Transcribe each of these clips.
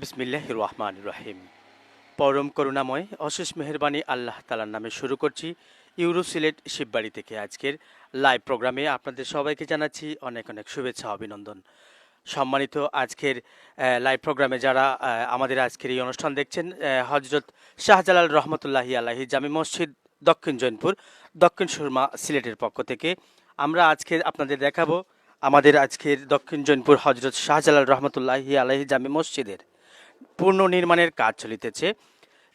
বিসমিল্লাহ রহমান রহিম পরম করুণাময়, অশেষ মেহরবানি আল্লাহ তালার নামে শুরু করছি ইউরো সিলেট শিববাড়ি থেকে আজকের লাইভ প্রোগ্রামে আপনাদের সবাইকে জানাচ্ছি অনেক অনেক শুভেচ্ছা, অভিনন্দন। সম্মানিত আজকের লাইভ প্রোগ্রামে যারা আমাদের আজকের এই অনুষ্ঠান দেখছেন হজরত শাহজালাল রহমতুল্লাহি আলাহি জামি মসজিদ দক্ষিণ জৈনপুর, দক্ষিণ সুরমা সিলেটের পক্ষ থেকে আমরা আজকে আপনাদের দেখাবো আমাদের আজকের দক্ষিণ জৈনপুর হজরত শাহজালাল রহমতুল্লাহি আলাহি জামি মসজিদের। পুনর্নির্মাণের কাজ চলিতেছে।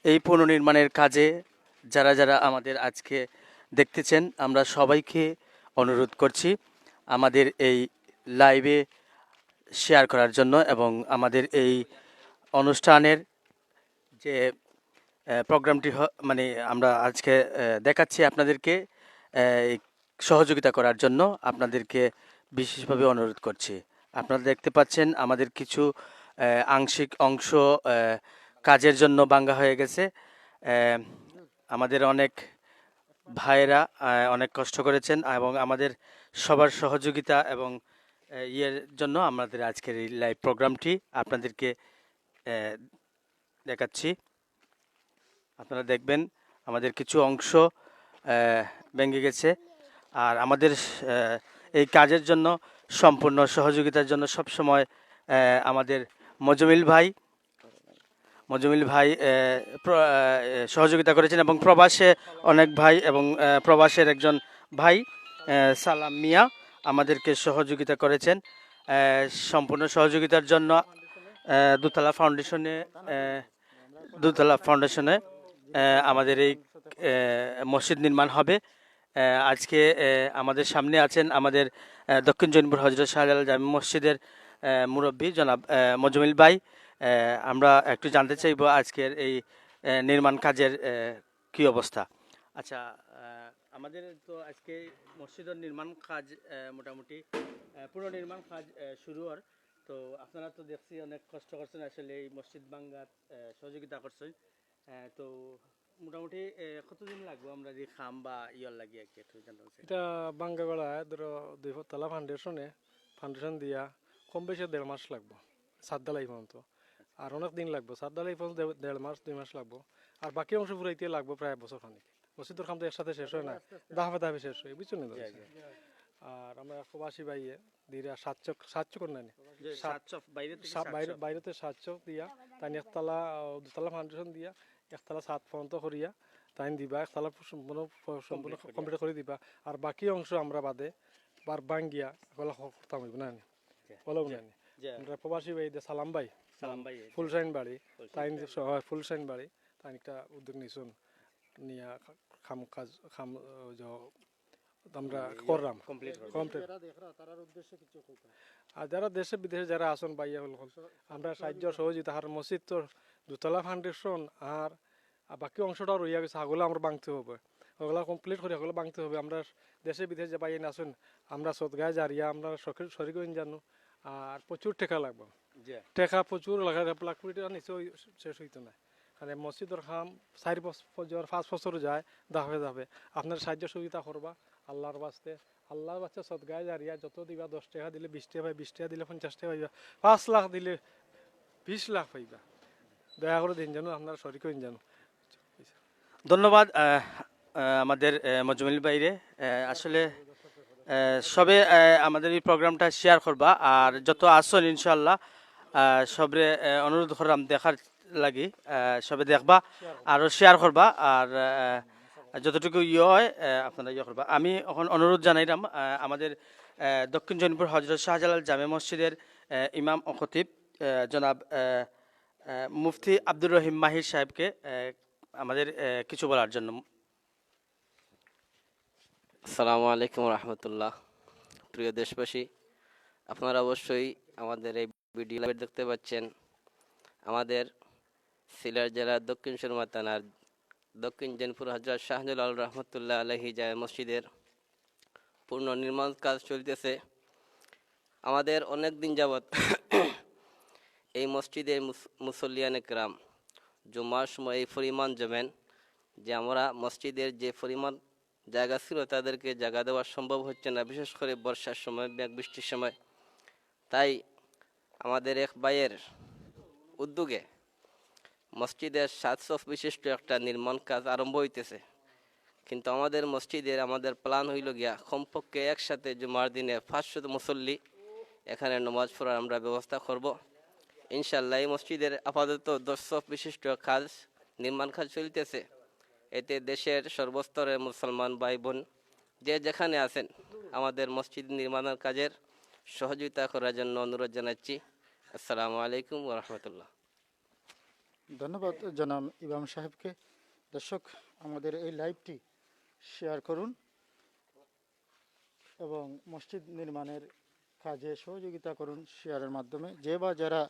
এই পুনর্নির্মাণের কাজে যারা যারা আমাদের আজকে দেখতেছেন, আমরা সবাইকে অনুরোধ করছি আমাদের এই লাইভে শেয়ার করার জন্য এবং আমাদের এই অনুষ্ঠানের যে প্রোগ্রামটি মানে আমরা আজকে দেখাচ্ছি আপনাদেরকে সহযোগিতা করার জন্য আপনাদেরকে বিশেষভাবে অনুরোধ করছি। আপনারা দেখতে পাচ্ছেন আমাদের কিছু আংশিক অংশ কাজের জন্য বাঙ্গা হয়ে গেছে। আমাদের অনেক ভাইয়েরা অনেক কষ্ট করেছেন এবং আমাদের সবার সহযোগিতা এবং ইয়ের জন্য আমাদের আজকের এই লাইভ প্রোগ্রামটি আপনাদেরকে দেখাচ্ছি। আপনারা দেখবেন আমাদের কিছু অংশ ভেঙে গেছে। আর আমাদের এই কাজের জন্য, সম্পূর্ণ সহযোগিতার জন্য সবসময় আমাদের মজমিল ভাই মজমিল ভাই সহযোগিতা করেছেন এবং প্রবাসে অনেক ভাই এবং প্রবাসের একজন ভাই সালাম মিয়া আমাদেরকে সহযোগিতা করেছেন। সম্পূর্ণ সহযোগিতার জন্য দুতলা ফাউন্ডেশনে দুতলা ফাউন্ডেশনে আমাদের এই মসজিদ নির্মাণ হবে। আজকে আমাদের সামনে আছেন আমাদের দক্ষিণ জৈনপুর হজরত শাহজালাল জামি মসজিদের মুরব্বী জনাব মজমিল ভাই। আমরা একটু জানতে চাইব আজকের এই নির্মাণ কাজের কি অবস্থা। আচ্ছা আমাদের তো আজকে মসজিদের নির্মাণ কাজ মোটামুটি পুনর্নির্মাণ কাজ শুরু হওয়ার। তো আপনারা তো দেখছি অনেক কষ্ট করছেন আসলে এই মসজিদ আহ, সহযোগিতা করছেন। তো মোটামুটি কতদিন লাগবে আমরা যে খাম বা ইয়র লাগি আর কি একটু জানতে এটা বাঙ্গাগড়ায় ধরো দুই তলা ফাউন্ডেশনে ফাউন্ডেশন দিয়া কম বেশি দেড় মাস লাগবো সাত ডালাই পর্যন্ত। আর অনেক দিন লাগবে সাত ডালাই পর্যন্ত দেড়- মাস দুই মাস লাগবো। আর বাকি অংশ পুরাইতে লাগবে প্রায় বছর খানিক। মসজিদের কাম তো একসাথে শেষ হয় না দাহাবে দাহাবে শেষ হয় বুঝছ না আর আমরা প্রবাসী বাইয়ে করে নানি সাত- সাতশো বাইরে থেকে সা- বাইরে সাতশো। বাইরেতে সাতচক দিয়া তাই একতলা দুতলা ফাউন্ডেশন দিয়া একতলা সাত পর্যন্ত করিয়া তাই দিবা একতলা সম্পূর্ণ সম্পূর্ণ। কমপ্লিট করে দিবা। আর বাকি অংশ আমরা বাদে বার বাঙ্গিয়া ওগুলা করতাম না? আমরা প্রবাসী ভাই সালাম ভাই সালাম ভাই ফুলশাইন বাড়ি তাই ফুলশাইন বাড়ি তাই একটা উদ্যোগ নিছুন নিয়া খাম কাজ খাম আমরা করলাম কমপ্লিট কমপ্লিট আর যারা দেশে বিদেশে যারা আসন বাইয়া হল হল আমরা সাহায্য সহযোগিতা আর মসজিদ তো দুতলা ফাউন্ডেশন আর বাকি অংশটা রইয়া গেছে আগুলো আমরা বাংতে হবে ওগুলা কমপ্লিট করে ওগুলো বাংতে হবে আমরা দেশে বিদেশে যে বাইয়ে আসুন আমরা সদগায় জারিয়া আমরা সরি করে জানো আর প্রচুর টেকা লাগবে। টেকা প্রচুর লাগা লাখ কোটি টাকা নিচে শেষ হইতো না। মানে মসজিদের খাম চারি বছর পাঁচ বছর যায় দাবে দাবে আপনার সাহায্য সুবিধা করবা আল্লাহর বাস্তে। আল্লাহর বাচ্চা সদগায় জারিয়া যত দিবা দশ টাকা দিলে বিশ টাকা পাই বিশ টাকা দিলে পঞ্চাশ টাকা পাইবা পাঁচ লাখ দিলে বিশ লাখ পাইবা। দয়া করে দিন জানো আপনারা শরিক হইন জানো ধন্যবাদ আমাদের মজমিল বাইরে আসলে সবে আমাদের এই প্রোগ্রামটা শেয়ার করবা। আর যত আসন ইনশাল্লাহ সবরে অনুরোধ করলাম দেখার লাগি সবে দেখবা আরও শেয়ার করবা। আর যতটুকু ইয়ে হয় আপনারা ইয়ে করবা। আমি এখন অনুরোধ জানাইলাম আমাদের দক্ষিণ জৈনপুর হজরত শাহজালাল জামে মসজিদের ইমাম ও খতিব জনাব মুফতি আব্দুর রহিম মাহির সাহেবকে আমাদের কিছু বলার জন্য। আসসালামু আলাইকুম রহমতুল্লাহ। প্রিয় দেশবাসী, আপনারা অবশ্যই আমাদের এই ভিডিও দেখতে পাচ্ছেন। আমাদের সিলেট জেলার দক্ষিণ সুরমা থানার দক্ষিণ জেনপুর হজরত শাহজুল রহমতুল্লাহ আলহি জায় মসজিদের পূর্ণ নির্মাণ কাজ চলতেছে। আমাদের অনেক দিন যাবৎ এই মসজিদে মুস- মুসল্লিয়ানে গ্রাম জুমার সময় এই পরিমাণ জমেন যে আমরা মসজিদের যে পরিমাণ জায়গা ছিল, তাদেরকে জায়গা দেওয়া সম্ভব হচ্ছে না, বিশেষ করে বর্ষার সময়, মেঘ বৃষ্টির সময়। তাই আমাদের এক ভাইয়ের উদ্যোগে মসজিদের সাতশো বিশিষ্ট একটা নির্মাণ কাজ আরম্ভ হইতেছে। কিন্তু আমাদের মসজিদের, আমাদের প্ল্যান হইল গিয়া, কমপক্ষে একসাথে জুমার দিনে পাঁচশো মুসল্লি, এখানে নমাজ পড়ার আমরা ব্যবস্থা করব। ইনশাল্লাহ এই মসজিদের আপাতত দশ বিশিষ্ট কাজ, নির্মাণ কাজ চলতেছে। এতে দেশের সর্বস্তরের মুসলমান ভাই বোন যে যেখানে আছেন, আমাদের মসজিদ নির্মাণের কাজের সহযোগিতা করার জন্য অনুরোধ জানাচ্ছি। আসসালামু আলাইকুম রহমতুল্লাহ। ধন্যবাদ জনাব ইমাম সাহেবকে। দর্শক, আমাদের এই লাইভটি শেয়ার করুন এবং মসজিদ নির্মাণের কাজে সহযোগিতা করুন শেয়ারের মাধ্যমে। যে বা যারা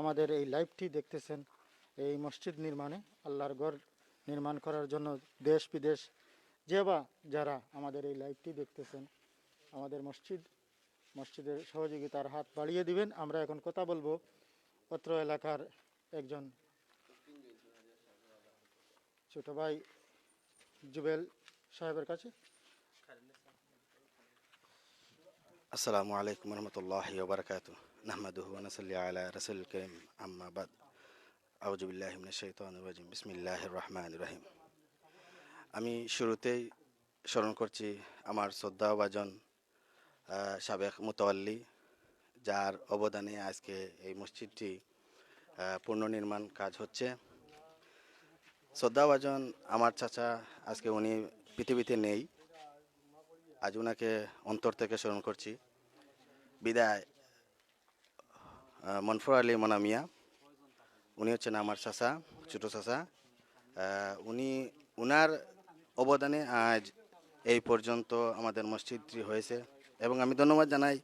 আমাদের এই লাইভটি দেখতেছেন, এই মসজিদ নির্মাণে আল্লাহর ঘর নির্মাণ করার জন্য দেশ বিদেশ যে বা যারা আমাদের এই লাইভটি দেখতেছেন, আমাদের মসজিদ, মসজিদের সহযোগিতার হাত বাড়িয়ে দিবেন। আমরা এখন কথা বলব অত্র এলাকার একজন ছোট ভাই জুবেল সাহেবের কাছে। আসসালামু আলাইকুম রহমতুল্লাহ ওবরাকাত নাহমাদুহু আলা রাসুল করিম। আম্মা বাদ আউজুবিল্লাহ মিনাশ শাইতানির রাজিম। রহিম। আমি শুরুতেই স্মরণ করছি আমার শ্রদ্ধাভাজন সাবেক মুতাওয়াল্লি, যার অবদানে আজকে এই মসজিদটি পুনর্নির্মাণ কাজ হচ্ছে। শ্রদ্ধাভাজন আমার চাচা, আজকে উনি পৃথিবীতে নেই। আজ ওনাকে অন্তর থেকে স্মরণ করছি। বিদায় মনফর আলী মনামিয়া। উনি হচ্ছেন আমার চাচা ছোটো আহ, উনি উনার অবদানে আজ এই পর্যন্ত আমাদের মসজিদটি হয়েছে। এবং আমি ধন্যবাদ জানাই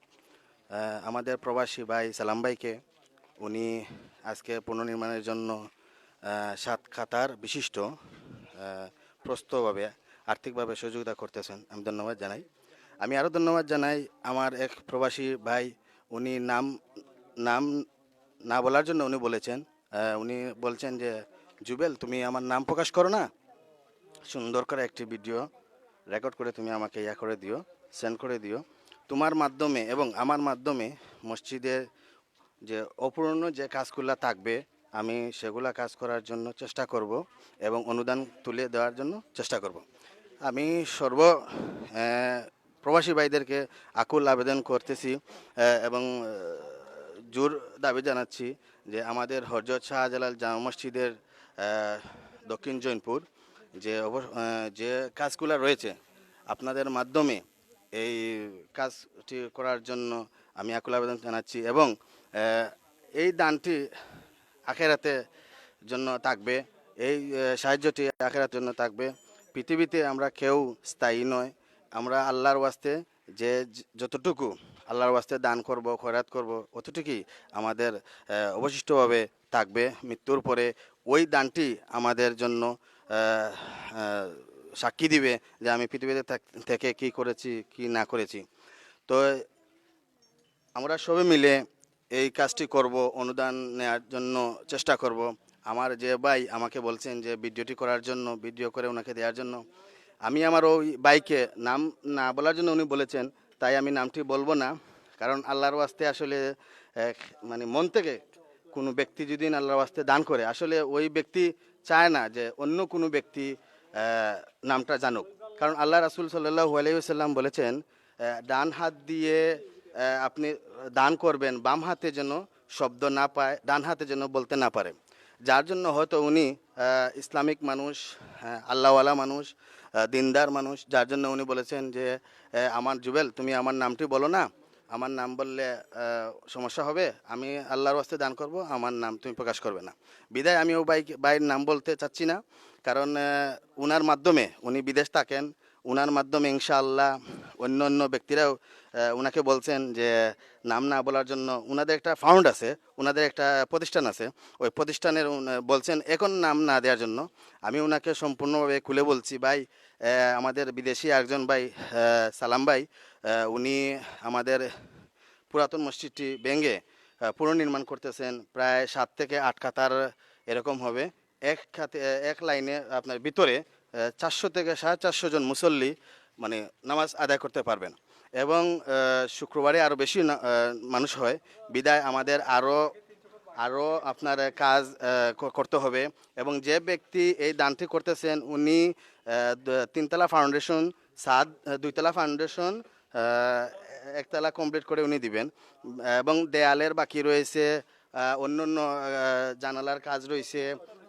আমাদের প্রবাসী ভাই সালাম ভাইকে। উনি আজকে পুনর্নির্মাণের জন্য সাত খাতার বিশিষ্ট প্রস্তভাবে আর্থিকভাবে সহযোগিতা করতেছেন। আমি ধন্যবাদ জানাই। আমি আরও ধন্যবাদ জানাই আমার এক প্রবাসী ভাই। উনি নাম নাম না বলার জন্য উনি বলেছেন উনি বলছেন যে, জুবেল, তুমি আমার নাম প্রকাশ করো না। সুন্দর করে একটি ভিডিও রেকর্ড করে তুমি আমাকে ইয়া করে দিও সেন্ড করে দিও। তোমার মাধ্যমে এবং আমার মাধ্যমে মসজিদের যে অপূর্ণ যে কাজগুলো থাকবে, আমি সেগুলা কাজ করার জন্য চেষ্টা করব এবং অনুদান তুলে দেওয়ার জন্য চেষ্টা করব। আমি সর্ব প্রবাসী ভাইদেরকে আকুল আবেদন করতেছি এবং জোর দাবি জানাচ্ছি যে আমাদের হজরত শাহজালাল জামা মসজিদের দক্ষিণ জৈনপুর, যে যে কাজগুলো রয়েছে, আপনাদের মাধ্যমে এই কাজটি করার জন্য আমি আকুল আবেদন জানাচ্ছি এবং এই দানটি আখেরাতে জন্য থাকবে, এই সাহায্যটি আখেরাতের জন্য থাকবে। পৃথিবীতে আমরা কেউ স্থায়ী নয়, আমরা আল্লাহর ওয়াস্তে যে, যতটুকু আল্লাহর ওয়াস্তে দান করব, খয়রাত করব, অতটুকুই আমাদের অবশিষ্টভাবে থাকবে। মৃত্যুর পরে ওই দানটি আমাদের জন্য সাক্ষী দিবে যে আমি পৃথিবীতে থেকে কি করেছি, কি না করেছি। তো আমরা সবে মিলে এই কাজটি করব, অনুদান নেওয়ার জন্য চেষ্টা করব। আমার যে ভাই আমাকে বলছেন যে ভিডিওটি করার জন্য, ভিডিও করে ওনাকে দেওয়ার জন্য। আমি আমার ওই বাইকে নাম না বলার জন্য উনি বলেছেন তাই আমি নামটি বলব না। কারণ আল্লাহর ওয়াস্তে আসলে মানে মন থেকে কোনো ব্যক্তি যদি আল্লাহর ওয়াস্তে দান করে আসলে ওই ব্যক্তি চায় না যে অন্য কোনো ব্যক্তি নামটা জানুক। কারণ আল্লাহ রাসুল সাল্লাহ আলাইসাল্লাম বলেছেন ডান হাত দিয়ে আপনি দান করবেন বাম হাতে যেন শব্দ না পায় ডান হাতে যেন বলতে না পারে। যার জন্য হয়তো উনি ইসলামিক মানুষ হ্যাঁ, আল্লাহওয়ালা মানুষ দিনদার মানুষ। যার জন্য উনি বলেছেন যে আমার জুবেল, তুমি আমার নামটি বলো না। আমার নাম বললে সমস্যা হবে। আমি আল্লাহর ওয়াস্তে দান করব, আমার নাম তুমি প্রকাশ করবে না। বিদায়, আমি ও বাইক বাইয়ের নাম বলতে চাচ্ছি না। কারণ ওনার উনার মাধ্যমে উনি বিদেশ থাকেন। উনার মাধ্যমে ইনশাআল্লাহ অন্য অন্য ব্যক্তিরাও ওনাকে বলছেন যে, নাম না বলার জন্য ওনাদের একটা ফাউন্ড আছে ওনাদের একটা প্রতিষ্ঠান আছে। ওই প্রতিষ্ঠানের বলছেন, এখন নাম না দেওয়ার জন্য আমি ওনাকে সম্পূর্ণভাবে খুলে বলছি, ভাই আমাদের বিদেশি একজন ভাই সালাম ভাই উনি আমাদের পুরাতন মসজিদটি ভেঙে পুনর্নির্মাণ করতেছেন, প্রায় সাত থেকে আট কাতার এরকম হবে। এক খাতে, এক লাইনে আপনার ভিতরে চারশো থেকে সাড়ে চারশো জন মুসল্লি মানে নামাজ আদায় করতে পারবেন। এবং শুক্রবারে আরও বেশি মানুষ হয়। বিদায় আমাদের আরও আরও আপনার কাজ করতে হবে। এবং যে ব্যক্তি এই দানটি করতেছেন উনি তিনতলা ফাউন্ডেশন আহ, দুইতলা ফাউন্ডেশন একতলা কমপ্লিট করে উনি দিবেন। এবং দেয়ালের বাকি রয়েছে অন্য অন্য জানালার কাজ রয়েছে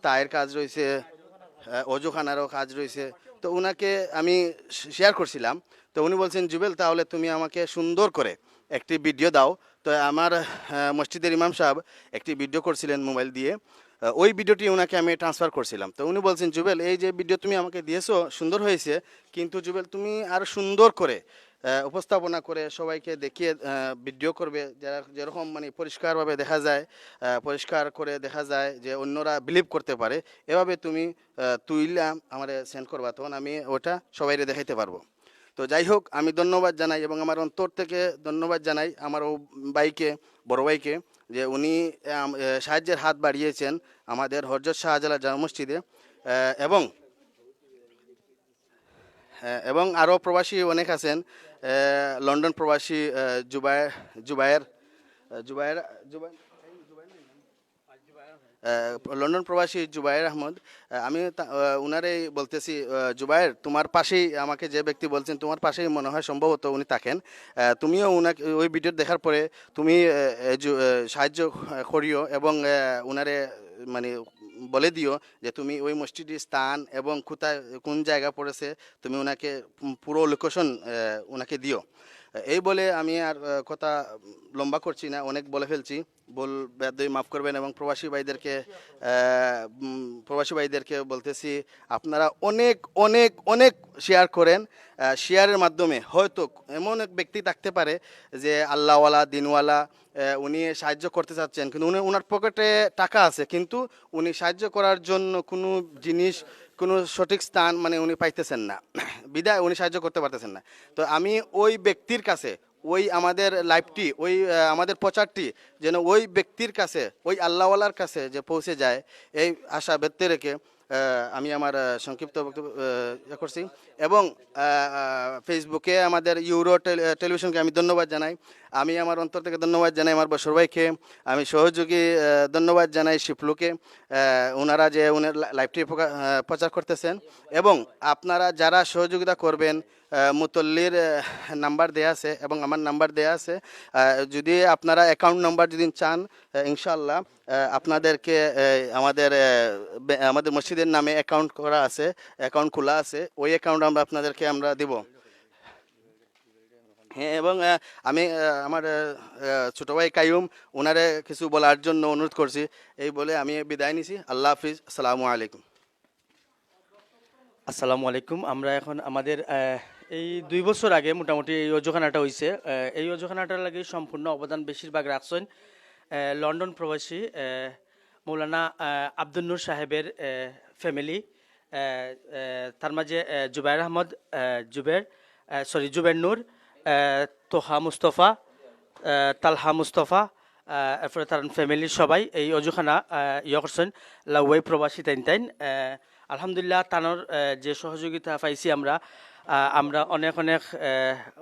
তায়ের কাজ রয়েছে অজুখানারও কাজ রয়েছে। তো ওনাকে আমি শেয়ার করছিলাম। তো উনি বলছেন, জুবেল, তাহলে তুমি আমাকে সুন্দর করে একটি ভিডিও দাও। তো আমার মসজিদের ইমাম সাহেব একটি ভিডিও করছিলেন মোবাইল দিয়ে। ওই ভিডিওটি ওনাকে আমি ট্রান্সফার করছিলাম। তো উনি বলছেন জুবেল এই যে ভিডিও তুমি আমাকে দিয়েছ সুন্দর হয়েছে কিন্তু জুবেল তুমি আর সুন্দর করে উপস্থাপনা করে সবাইকে দেখিয়ে ভিডিও করবে যারা যেরকম মানে পরিষ্কারভাবে দেখা যায় পরিষ্কার করে দেখা যায় যে অন্যরা বিলিভ করতে পারে এভাবে তুমি আহ, তুইলা আমার সেন্ড করবা তখন আমি ওটা সবাইরে দেখাইতে পারব। তো যাই হোক আমি ধন্যবাদ জানাই এবং আমার অন্তর থেকে ধন্যবাদ জানাই আমার ও ভাইকে বড় ভাইকে যে উনি সাহায্যের হাত বাড়িয়েছেন আমাদের হরজত শাহজালা জামা মসজিদে। এবং এবং আরও প্রবাসী অনেক আছেন। লন্ডন প্রবাসী জুবায় জুবায়ের জুবায়ের জুবায়ের জুবায়ের লন্ডন প্রবাসী জুবায়ের আহমদ আমি উনারে বলতেছি জুবায়ের, তোমার পাশেই আমাকে যে ব্যক্তি বলছেন, তোমার পাশেই মনে হয় সম্ভবত উনি থাকেন। তুমিও উনাকে, ওই ভিডিও দেখার পরে তুমি সাহায্য করিও এবং উনারে মানে বলে দিও যে তুমি ওই মসজিদের স্থান এবং কোথায়, কোন জায়গা পড়েছে, তুমি ওনাকে পুরো লোকেশন ওনাকে দিও। এই বলে আমি আর কথা লম্বা করছি না, অনেক বলে ফেলছি। বল ব্যাধই মাফ করবেন এবং প্রবাসী ভাইদেরকে প্রবাসী ভাইদেরকে বলতেছি, আপনারা অনেক অনেক অনেক শেয়ার করেন শেয়ারের মাধ্যমে। হয়তো এমন এক ব্যক্তি থাকতে পারে যে আল্লাহওয়ালা, দিনওয়ালা উনি সাহায্য করতে চাচ্ছেন, কিন্তু উনি ওনার পকেটে টাকা আছে, কিন্তু উনি সাহায্য করার জন্য কোনো জিনিস কোনো সঠিক স্থান মানে উনি পাইতেছেন না। বিদায়, উনি সাহায্য করতে পারতেছেন না। তো আমি ওই ব্যক্তির কাছে, ওই আমাদের লাইফটি ওই আমাদের প্রচারটি, যেন ওই ব্যক্তির কাছে, ওই আল্লাহওয়ালার কাছে যে পৌঁছে যায়, এই আশা ব্যক্তি রেখে আমি আমার সংক্ষিপ্ত বক্তব্য ইয়ে করছি। এবং ফেসবুকে আমাদের ইউরো টেলিভিশনকে আমি ধন্যবাদ জানাই। আমি আমার অন্তর থেকে ধন্যবাদ জানাই আমার বসর ভাইকে। আমি সহযোগী ধন্যবাদ জানাই শিফলুকে। ওনারা যে উনার লাইভটি প্রচার করতেছেন। এবং আপনারা যারা সহযোগিতা করবেন মুতল্লির নাম্বার দেয়া আছে এবং আমার নাম্বার দেয়া আছে। যদি আপনারা অ্যাকাউন্ট নাম্বার যদি চান ইনশাল্লাহ আপনাদেরকে আমাদের আমাদের মসজিদের নামে অ্যাকাউন্ট করা আছে অ্যাকাউন্ট খোলা আছে, ওই অ্যাকাউন্ট আমরা আপনাদেরকে আমরা দিব। হ্যাঁ এবং আমি আমার ছোট ভাই কাইয়ুম ওনারে কিছু বলার জন্য অনুরোধ করছি। এই বলে আমি বিদায় নিছি। আল্লাহ হাফিজ। আসসালামু আলাইকুম। আসসালামু আলাইকুম। আমরা এখন আমাদের এই দুই বছর আগে মোটামুটি এই অজুখানাটা হয়েছে এই অজুখানাটার লাগে সম্পূর্ণ অবদান বেশিরভাগ রাখছেন লন্ডন প্রবাসী মৌলানা আব্দুল নূর সাহেবের ফ্যামিলি তার মাঝে জুবাইর আহমদ জুবের সরি, জুবের নূর তোহা মুস্তফা তালহা মুস্তফা এরপরে তার ফ্যামিলির সবাই এই অজুখানা ইয়ে করছেন, লাউয়াই প্রবাসী তাইন তাইন আলহামদুলিল্লাহ তানোর যে সহযোগিতা পাইছি আমরা আমরা অনেক অনেক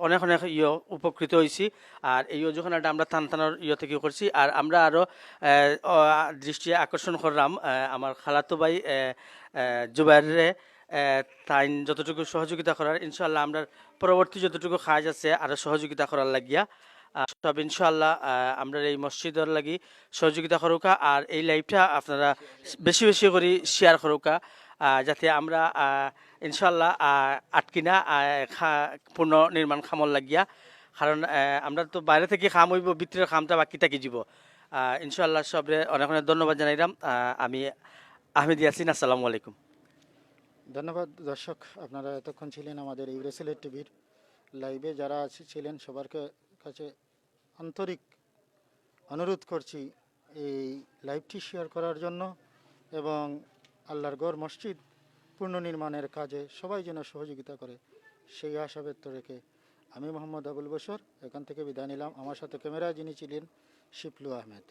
অনেক অনেক ইয়ে উপকৃত হয়েছি। আর এই অজুখানাটা আমরা টান টানোর ইয়ে থেকে করছি। আর আমরা আরও দৃষ্টি আকর্ষণ করলাম আমার খালাতো ভাই জুবাইরে তাই যতটুকু সহযোগিতা করার ইনশাল্লাহ আমরা পরবর্তী যতটুকু কাজ আছে আরও সহযোগিতা করার লাগিয়া। সব ইনশাল্লাহ আমরা এই মসজিদের লাগি সহযোগিতা করুকা। আর এই লাইভটা আপনারা বেশি বেশি করে শেয়ার করুকা যাতে আমরা ইনশাল্লাহ আটকিনা আহ, খা- পূর্ণ নির্মাণ খামর লাগিয়া। কারণ আমরা তো বাইরে থেকে খাম হইব ভিতরের খামটা বাকি থাকি যাব। ইনশাল্লাহ সবরে অনেক অনেক ধন্যবাদ জানাইলাম। আমি আহমেদ ইয়াসিন আসসালামু আলাইকুম। ধন্যবাদ দর্শক আপনারা এতক্ষণ ছিলেন আমাদের ইউরেসিলেট টিভির লাইভে। যারা আছে ছিলেন সবার কাছে আন্তরিক অনুরোধ করছি এই লাইভটি শেয়ার করার জন্য। এবং আল্লাহর গড় মসজিদ পুনর্নির্মাণের কাজে সবাই যেন সহযোগিতা করে, সেই আশা ব্যক্ত রেখে আমি মোহাম্মদ আবুল বসর এখান থেকে বিদায় নিলাম। আমার সাথে ক্যামেরায় যিনি ছিলেন, শিপলু আহমেদ।